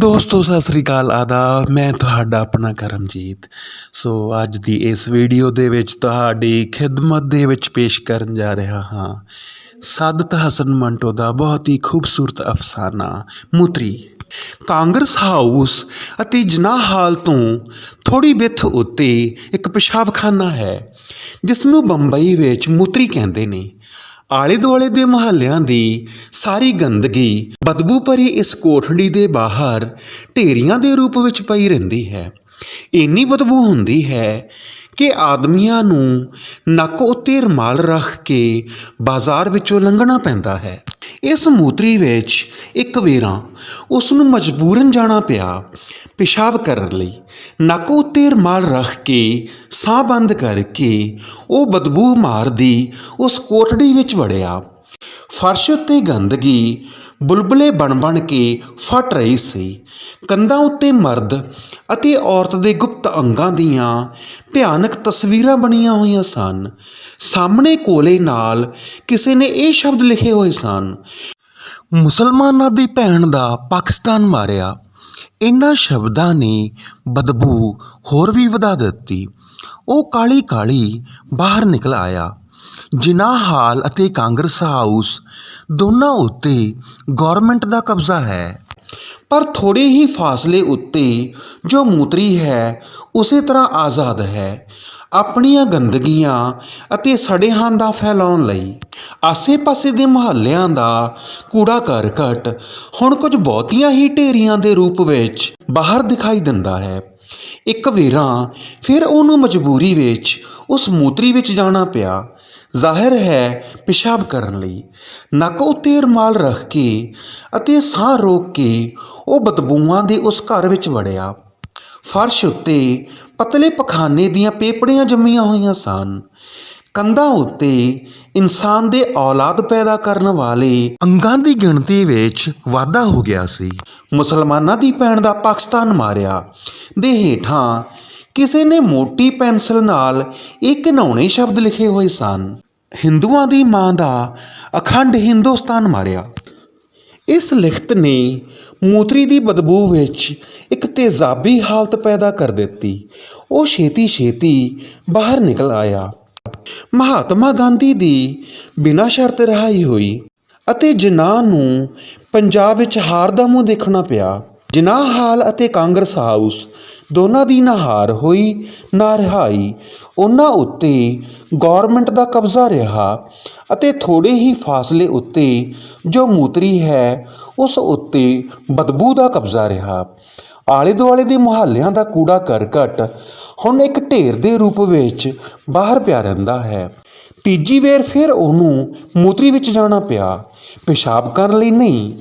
ਦੋਸਤੋ, ਸਤਿ ਸ੍ਰੀ ਅਕਾਲ, ਆਦਾਬ। ਮੈਂ ਤੁਹਾਡਾ ਆਪਣਾ ਕਰਮਜੀਤ। ਸੋ, ਅੱਜ ਦੀ ਇਸ ਵੀਡੀਓ ਦੇ ਵਿੱਚ ਤੁਹਾਡੀ ਖਿਦਮਤ ਦੇ ਵਿੱਚ ਪੇਸ਼ ਕਰਨ ਜਾ ਰਿਹਾ ਹਾਂ। ਸਾਦਤ ਹਸਨ ਮੰਟੋ ਦਾ ਬਹੁਤ ਹੀ ਖੂਬਸੂਰਤ ਅਫਸਾਨਾ, ਮੁਤਰੀ। ਕਾਂਗਰਸ ਹਾਊਸ ਅਤੇ ਜਨਾਹ ਹਾਲ ਤੋਂ ਥੋੜੀ ਬਿੱਥ ਉੱਤੇ ਇੱਕ ਪਿਸ਼ਾਬਖਾਨਾ ਹੈ ਜਿਸ ਨੂੰ ਬੰਬਈ ਵਿੱਚ ਮੁਤਰੀ ਕਹਿੰਦੇ ਨੇ। ਆਲੇ ਦੁਆਲੇ ਦੇ ਮੁਹੱਲਿਆਂ ਦੀ ਸਾਰੀ ਗੰਦਗੀ ਬਦਬੂ ਭਰੀ ਇਸ ਕੋਠੜੀ ਦੇ ਬਾਹਰ ਢੇਰੀਆਂ ਦੇ ਰੂਪ ਵਿੱਚ ਪਈ ਰਹਿੰਦੀ ਹੈ। ਇੰਨੀ ਬਦਬੂ ਹੁੰਦੀ ਹੈ ਕਿ ਆਦਮੀਆਂ ਨੂੰ ਨੱਕ ਉੱਤੇ ਰੁਮਾਲ ਰੱਖ ਕੇ ਬਾਜ਼ਾਰ ਵਿੱਚੋਂ ਲੰਘਣਾ ਪੈਂਦਾ ਹੈ। ਇਸ ਮੂਤਰੀ ਵਿੱਚ ਇੱਕ ਵੇਰਾ ਉਸ ਨੂੰ ਮਜਬੂਰਨ ਜਾਣਾ ਪਿਆ, ਪਿਸ਼ਾਬ ਕਰਨ ਲਈ। ਨੱਕ ਉੱਤੇ ਰੁਮਾਲ ਰੱਖ ਕੇ, ਸਾਹ ਬੰਦ ਕਰਕੇ ਉਹ ਬਦਬੂ ਮਾਰਦੀ ਉਸ ਕੋਠੜੀ ਵਿੱਚ ਵੜਿਆ। ਫਰਸ਼ ਉੱਤੇ ਗੰਦਗੀ, ਬੁਲਬੁਲੇ ਬਣ ਬਣ ਕੇ ਫਟ ਰਹੀ ਸੀ। ਕੰਧਾਂ ਉੱਤੇ ਮਰਦ ਅਤੇ ਔਰਤ ਦੇ ਗੁਪਤ ਅੰਗਾਂ ਦੀਆਂ ਭਿਆਨਕ ਤਸਵੀਰਾਂ ਬਣੀਆਂ ਹੋਈਆਂ ਸਨ। ਸਾਹਮਣੇ ਕੋਲੇ ਨਾਲ ਕਿਸੇ ਨੇ ਇਹ ਸ਼ਬਦ ਲਿਖੇ ਹੋਏ ਸਨ, ਮੁਸਲਮਾਨਾਂ ਦੀ ਭੈਣ ਦਾ ਪਾਕਿਸਤਾਨ ਮਾਰਿਆ। ਇਹਨਾਂ ਸ਼ਬਦਾਂ ਨੇ ਬਦਬੂ ਹੋਰ ਵੀ ਵਧਾ ਦਿੱਤੀ। ਉਹ ਕਾਹਲੀ ਕਾਹਲੀ ਬਾਹਰ ਨਿਕਲ ਆਇਆ। ਜਿਨ੍ਹਾਂ ਹਾਲ ਅਤੇ ਕਾਂਗਰਸ ਹਾਊਸ ਦੋਨਾਂ ਉੱਤੇ ਗਵਰਨਮੈਂਟ ਦਾ ਕਬਜ਼ਾ ਹੈ। ਪਰ ਥੋੜੇ ਹੀ ਫਾਸਲੇ ਉੱਤੇ ਜੋ ਮੂਤਰੀ ਹੈ, ਉਸੇ ਤਰ੍ਹਾਂ ਆਜ਼ਾਦ ਹੈ ਆਪਣੀਆਂ ਗੰਦਗੀਆਂ ਅਤੇ ਸੜੇਹਾਂ ਦਾ ਫੈਲਾਉਣ ਲਈ। ਆਸੇ-ਪਾਸੇ ਦੇ ਮੁਹੱਲਿਆਂ ਦਾ ਕੂੜਾ ਕਰਕਟ ਹੁਣ ਕੁਝ ਬਹੁਤੀਆਂ ਹੀ ਢੇਰੀਆਂ ਦੇ ਰੂਪ ਵਿੱਚ ਬਾਹਰ ਦਿਖਾਈ ਦਿੰਦਾ ਹੈ। ਇੱਕ ਵੇਰਾ ਫਿਰ ਉਹਨੂੰ ਮਜਬੂਰੀ ਵਿੱਚ ਉਸ ਮੂਤਰੀ ਵਿੱਚ ਜਾਣਾ ਪਿਆ। ਜ਼ਾਹਿਰ ਹੈ ਪਿਸ਼ਾਬ ਕਰਨ ਲਈ। ਨੱਕ ਉੱਤੇ ਰੁਮਾਲ ਰੱਖ ਕੇ ਅਤੇ ਸਾਹ ਰੋਕ ਕੇ ਉਹ ਬਦਬੂਆਂ ਦੇ ਉਸ ਘਰ ਵਿੱਚ ਵੜਿਆ। ਫਰਸ਼ ਉੱਤੇ ਪਤਲੇ ਪਖਾਨੇ ਦੀਆਂ ਪੇਪੜੀਆਂ ਜੰਮੀਆਂ ਹੋਈਆਂ ਸਨ। ਕੰਧਾਂ ਉੱਤੇ ਇਨਸਾਨ ਦੇ ਔਲਾਦ ਪੈਦਾ ਕਰਨ ਵਾਲੇ ਅੰਗਾਂ ਦੀ ਗਿਣਤੀ ਵਿੱਚ ਵਾਧਾ ਹੋ ਗਿਆ ਸੀ। ਮੁਸਲਮਾਨਾਂ ਦੀ ਭੈਣ ਦਾ ਪਾਕਿਸਤਾਨ ਮਾਰਿਆ। ਦੇ ਹੇਠਾਂ ਕਿਸੇ ਨੇ ਮੋਟੀ ਪੈਨਸਲ ਨਾਲ ਇੱਕ ਘਿਨਾਉਣੇ ਸ਼ਬਦ ਲਿਖੇ ਹੋਏ ਸਨ। ਹਿੰਦੂਆਂ ਦੀ ਮਾਂ ਦਾ ਅਖੰਡ ਹਿੰਦੁਸਤਾਨ ਮਾਰਿਆ। ਇਸ ਲਿਖਤ ਨੇ ਮੂਤਰੀ ਦੀ ਬਦਬੂ ਵਿੱਚ ਇੱਕ ਤੇਜ਼ਾਬੀ ਹਾਲਤ ਪੈਦਾ ਕਰ ਦਿੱਤੀ। ਉਹ ਛੇਤੀ ਛੇਤੀ ਬਾਹਰ ਨਿਕਲ ਆਇਆ। ਮਹਾਤਮਾ ਗਾਂਧੀ ਦੀ ਬਿਨਾਂ ਸ਼ਰਤ ਰਿਹਾਈ ਹੋਈ ਅਤੇ ਜਿਨ੍ਹਾਂ ਨੂੰ ਪੰਜਾਬ ਵਿੱਚ ਹਾਰ ਦਾ ਮੂੰਹ ਦੇਖਣਾ ਪਿਆ। ਜਿਨ੍ਹਾਂ ਹਾਲ ਅਤੇ ਕਾਂਗਰਸ ਹਾਊਸ ਦੋਨਾਂ ਦੀ ਨਾ ਹਾਰ ਹੋਈ, ਨਾ ਰਿਹਾਈ। ਉਹਨਾਂ ਉੱਤੇ ਗਵਰਨਮੈਂਟ ਦਾ ਕਬਜ਼ਾ ਰਿਹਾ ਅਤੇ ਥੋੜੇ ਹੀ ਫਾਸਲੇ ਉੱਤੇ ਜੋ ਮੂਤਰੀ ਹੈ, ਉਸ ਉੱਤੇ ਬਦਬੂ ਦਾ ਕਬਜ਼ਾ ਰਿਹਾ। ਆਲੇ ਦੁਆਲੇ ਦੇ ਮੁਹੱਲਿਆਂ ਦਾ ਕੂੜਾ ਕਰਕਟ ਹੁਣ ਇੱਕ ਢੇਰ ਦੇ ਰੂਪ ਵਿੱਚ ਬਾਹਰ ਪਿਆ ਰਹਿੰਦਾ ਹੈ। ਤੀਜੀ ਵੇਰ ਫਿਰ ਉਹਨੂੰ ਮੂਤਰੀ ਵਿੱਚ ਜਾਣਾ ਪਿਆ। ਪਿਸ਼ਾਬ ਕਰਨ ਲਈ ਨਹੀਂ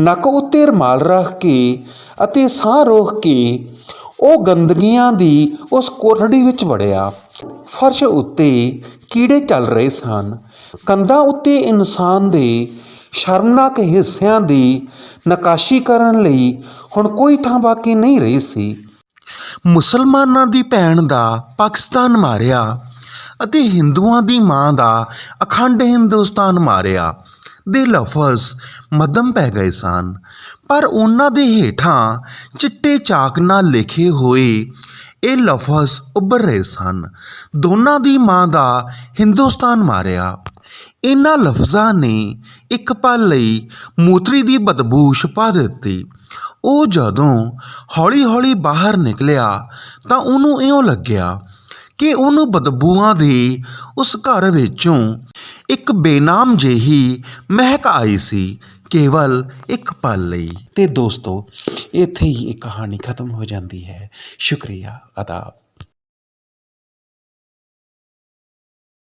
ਨੱਕ ਉੱਤੇ ਰਮਾਲ ਰੱਖ ਕੇ ਅਤੇ ਸਾਹ ਰੋਕ ਕੇ ਉਹ ਗੰਦਗੀਆਂ ਦੀ ਉਸ ਕੋਠੜੀ ਵਿੱਚ ਵੜਿਆ। ਫਰਸ਼ ਉੱਤੇ ਕੀੜੇ ਚੱਲ ਰਹੇ ਸਨ। ਕੰਧਾਂ ਉੱਤੇ ਇਨਸਾਨ ਦੇ ਸ਼ਰਮਨਾਕ ਹਿੱਸਿਆਂ ਦੀ ਨਕਾਸ਼ੀ ਕਰਨ ਲਈ ਹੁਣ ਕੋਈ ਥਾਂ ਬਾਕੀ ਨਹੀਂ ਰਹੀ ਸੀ। ਮੁਸਲਮਾਨਾਂ ਦੀ ਭੈਣ ਦਾ ਪਾਕਿਸਤਾਨ ਮਾਰਿਆ ਅਤੇ ਹਿੰਦੂਆਂ ਦੀ ਮਾਂ ਦਾ ਅਖੰਡ ਹਿੰਦੁਸਤਾਨ ਮਾਰਿਆ। ਦੇ ਲਫ਼ਜ਼ ਮੱਧਮ ਪੈ ਗਏ ਸਨ, ਪਰ ਉਹਨਾਂ ਦੇ ਹੇਠਾਂ ਚਿੱਟੇ ਚਾਕ ਨਾਲ ਲਿਖੇ ਹੋਏ ਇਹ ਲਫ਼ਜ਼ ਉੱਭਰ ਰਹੇ ਸਨ। ਦੋਨਾਂ ਦੀ ਮਾਂ ਦਾ ਹਿੰਦੁਸਤਾਨ ਮਾਰਿਆ। ਇਹਨਾਂ ਲਫ਼ਜ਼ਾਂ ਨੇ ਇੱਕ ਪਲ ਲਈ ਮੂਤਰੀ ਦੀ ਬਦਬੂ ਛੁਪਾ ਦਿੱਤੀ। ਉਹ ਜਦੋਂ ਹੌਲੀ-ਹੌਲੀ ਬਾਹਰ ਨਿਕਲਿਆ ਤਾਂ ਉਹਨੂੰ ਇਉਂ ਲੱਗਿਆ ਕਿ ਉਹਨੂੰ ਬਦਬੂਆਂ ਦੀ ਉਸ ਘਰ ਵਿੱਚੋਂ ਇੱਕ ਬੇਨਾਮ ਜਿਹੀ ਮਹਿਕ ਆਈ ਸੀ, ਕੇਵਲ ਇੱਕ ਪਲ ਲਈ। ਤੇ ਦੋਸਤੋ, ਇੱਥੇ ਹੀ ਇਹ ਕਹਾਣੀ ਖਤਮ ਹੋ ਜਾਂਦੀ ਹੈ। ਸ਼ੁਕਰੀਆ ਆਦਾਬ